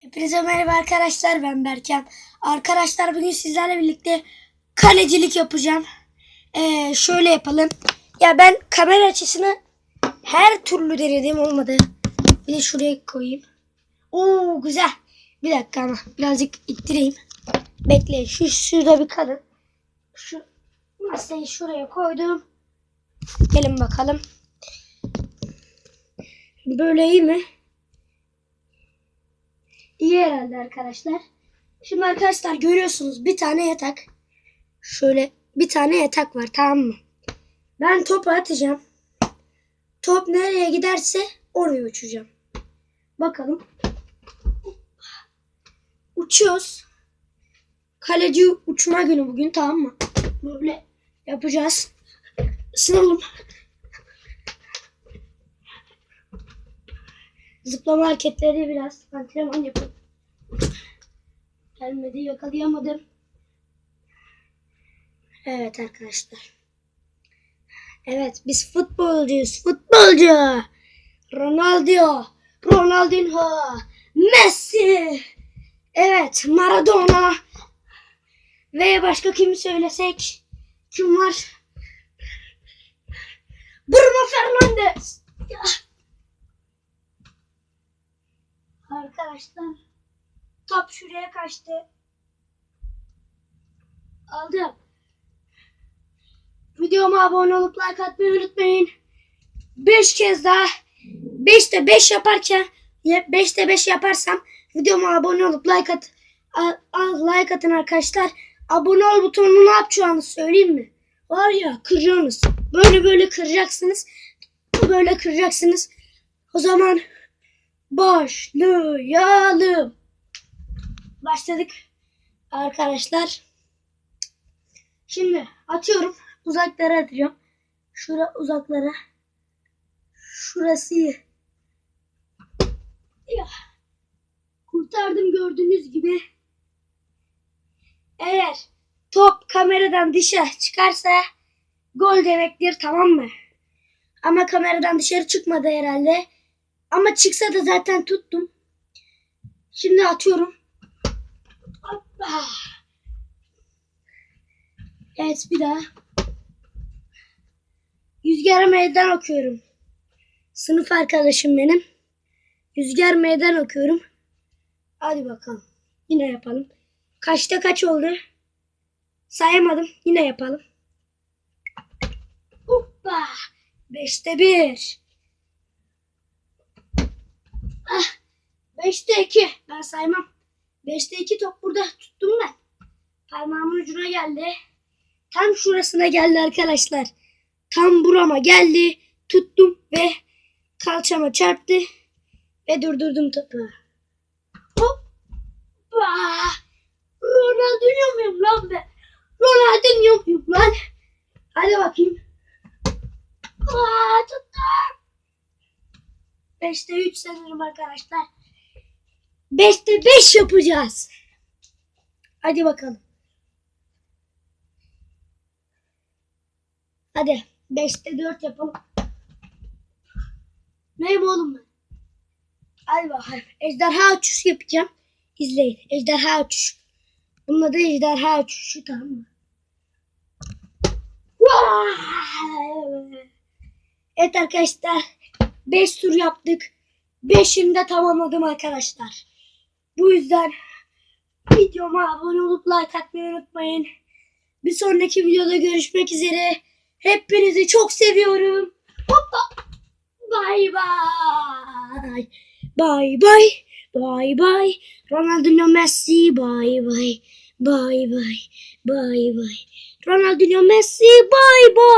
Hepinize merhaba arkadaşlar ben Berkem. Arkadaşlar bugün sizlerle birlikte kalecilik yapacağım. Ee, şöyle yapalım. Ya ben kamera açısını her türlü denedim olmadı. Bir de şuraya koyayım. Oo güzel. Bir dakika ama birazcık ittireyim. Bekleyin şu şurada bir kalın. Şu masayı şuraya koydum. Gelin bakalım. Böyle iyi mi? İyi herhalde arkadaşlar. Şimdi arkadaşlar görüyorsunuz bir tane yatak. Şöyle bir tane yatak var tamam mı? Ben topu atacağım. Top nereye giderse oraya uçacağım. Bakalım. Uçuyoruz. Kaleci uçma günü bugün tamam mı? Böyle yapacağız. Isınalım. Zıplama hareketleri biraz antrenman yapalım. Gelmedi yakalayamadım. Evet arkadaşlar. Evet biz futbolcuyuz. Futbolcu. Ronaldo. Ronaldinho. Messi. Evet Maradona. Ve başka kimi söylesek? Kim var? Bruno Fernandes. Ya. Arkadaşlar top şuraya kaçtı. Aldım. Videoma abone olup like atmayı unutmayın. 5 kez daha 5'te 5 yaparken 5'te 5 yaparsam videoma abone olup like at a- a- like atın arkadaşlar. Abone ol butonunu ne yapacağını söyleyeyim mi? Var ya kırıyorsunuz. Böyle böyle kıracaksınız. Böyle kıracaksınız. O zaman başlayalım. Başladık arkadaşlar. Şimdi atıyorum. Uzaklara atacağım. Şura uzaklara. Şurası. Ya. Kurtardım gördüğünüz gibi. Eğer top kameradan dışarı çıkarsa gol demektir tamam mı? Ama kameradan dışarı çıkmadı herhalde. Ama çıksa da zaten tuttum. Şimdi atıyorum. Hoppa. Evet bir daha. Yüzgar meydan okuyorum. Sınıf arkadaşım benim. Yüzgar meydan okuyorum. Hadi bakalım. Yine yapalım. Kaçta kaç oldu? Sayamadım. Yine yapalım. Hoppa. Beşte bir. Ah, beşte iki. Ben saymam. Beşte iki top burada tuttum ben. Parmağımın ucuna geldi. Tam şurasına geldi arkadaşlar. Tam burama geldi. Tuttum ve kalçama çarptı. Ve durdurdum topu. Hoppa. Ronaldinho muyum lan ben? Ronaldinho muyum lan? Hadi bakayım. Aa, tuttum. 5'te 3 sanırım arkadaşlar. 5'te 5 yapacağız. Hadi bakalım. Hadi 5'te 4 yapalım. Neyim oğlum ben? Hadi bakalım. Ejderha uçuşu yapacağım. İzleyin. Ejderha uçuşu. Bunun adı ejderha uçuşu tamam mı? Evet arkadaşlar. 5 tur yaptık. 5'ini de tamamladım arkadaşlar. Bu yüzden videoma abone olup like atmayı unutmayın. Bir sonraki videoda görüşmek üzere. Hepinizi çok seviyorum. Hoppa. Bye bye. Bye bye. Bye bye. Ronaldinho Messi. Bye bye. Bye bye. Bye bye. Ronaldinho Messi. Bye bye.